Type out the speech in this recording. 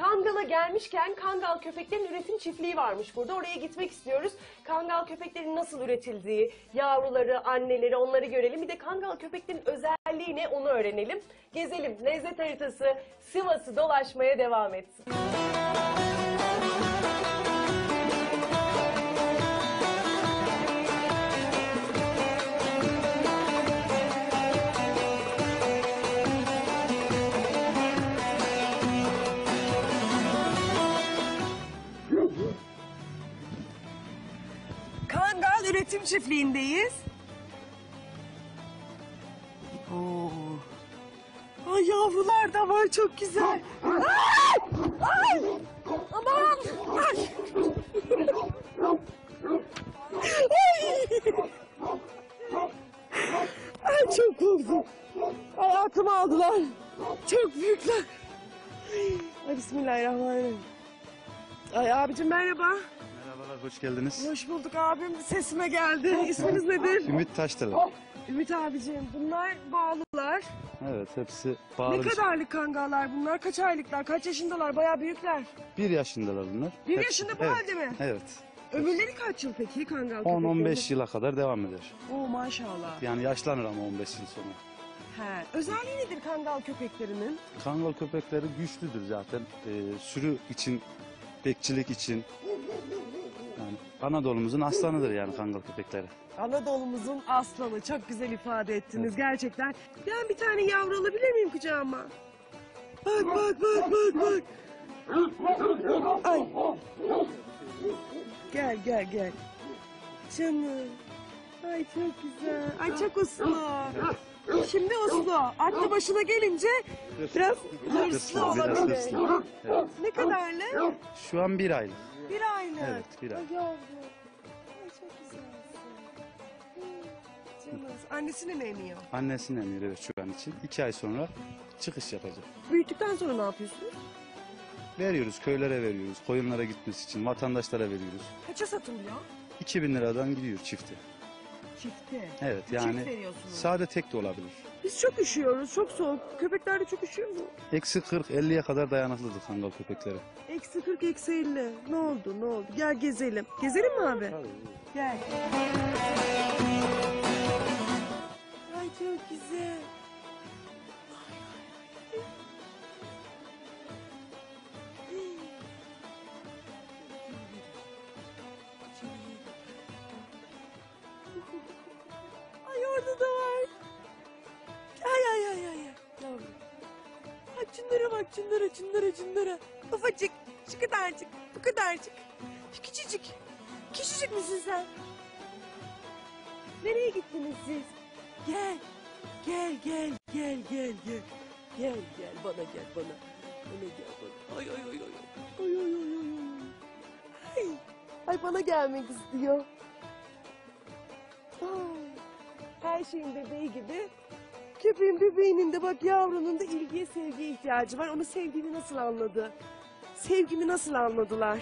Kangal'a gelmişken Kangal köpeklerin üretim çiftliği varmış burada. Oraya gitmek istiyoruz. Kangal köpeklerin nasıl üretildiği, yavruları, anneleri onları görelim. Bir de Kangal köpeklerin özelliği ne onu öğrenelim. Gezelim. Lezzet haritası Sivas'ı dolaşmaya devam etsin. Üretim Çiftliği'ndeyiz. Oo. Ay yavrular da var çok güzel. Ay! Ay! Aman! Ay! Ay! Ay çok korktum. Hayatımı aldılar. Çok büyükler. Ay bismillahirrahmanirrahim. Ay abicim merhaba. Hoş geldiniz. Hoş bulduk abim. Sesime geldi. İsminiz nedir? Ümit Taşdelen. Ümit abicim. Bunlar bağlılar. Evet, hepsi bağlı. Ne bir- kadarlık kangallar bunlar? Kaç aylıklar? Kaç yaşındalar? Bayağı büyükler. Bir yaşındalar bunlar. Bir Hepsi- yaşında bu evet, halde mi? Evet. Ömürleri kaç yıl peki kangal 10-15 yıla kadar devam eder. Oo maşallah. Yani yaşlanır ama 15 yıl sonra. He. Özelliği nedir kangal köpeklerinin? Kangal köpekleri güçlüdür zaten. Ee, sürü için, bekçilik için. Yani Anadolu'muzun aslanıdır yani kangal köpekleri. Anadolu'muzun aslanı. Çok güzel ifade ettiniz gerçekten. Ben bir tane yavru alabilir miyim kucağıma? Bak bak bak bak bak. Ay. Gel gel gel. Canım. Ay çok güzel. Ay çok uslu. Şimdi uslu. Aklı başına gelince biraz hırslı Hırslı, biraz olabilir. hırslı. Evet. Ne kadarlı? Şu an bir aylık. Bir aylık. Evet, bir ay. Ay yavrum. Ay çok güzelsin. Hı, Canım. Annesini mi emiyor? Annesinin emiri evet şu an için. İki ay sonra çıkış yapacak. Büyüttükten sonra ne yapıyorsunuz? Veriyoruz, köylere veriyoruz. Koyunlara gitmesi için vatandaşlara veriyoruz. Kaça satılıyor? 2000 liradan gidiyor çifti. Çifte. Evet Çift yani veriyorsunuz. sade tek de olabilir. Biz çok üşüyoruz, çok soğuk. Köpekler de çok üşüyor mu? Eksi 40-50'ye kadar dayanıklıdır kangal köpekleri. Eksi 40, eksi 50. Ne oldu, ne oldu? Gel gezelim. Gezelim mi abi? Gel. Ay çok güzel. Ay şunlara bak şunlara şunlara şunlara. Ufacık şu kadarcık bu kadarcık. Şu küçücük. Küçücük müsün sen? Nereye gittiniz siz? Gel. Gel gel gel gel gel. Gel gel bana gel bana. Bana gel bana. Ay ay ay ay. Ay ay ay ay. ay. Ay. Bana gelmek istiyor. Ay. Her şeyin bebeği gibi. Köpeğin bebeğinin de bak yavrunun da ilgiye ihtiyacı var. Onu sevdiğini nasıl anladı? Sevgimi nasıl anladılar?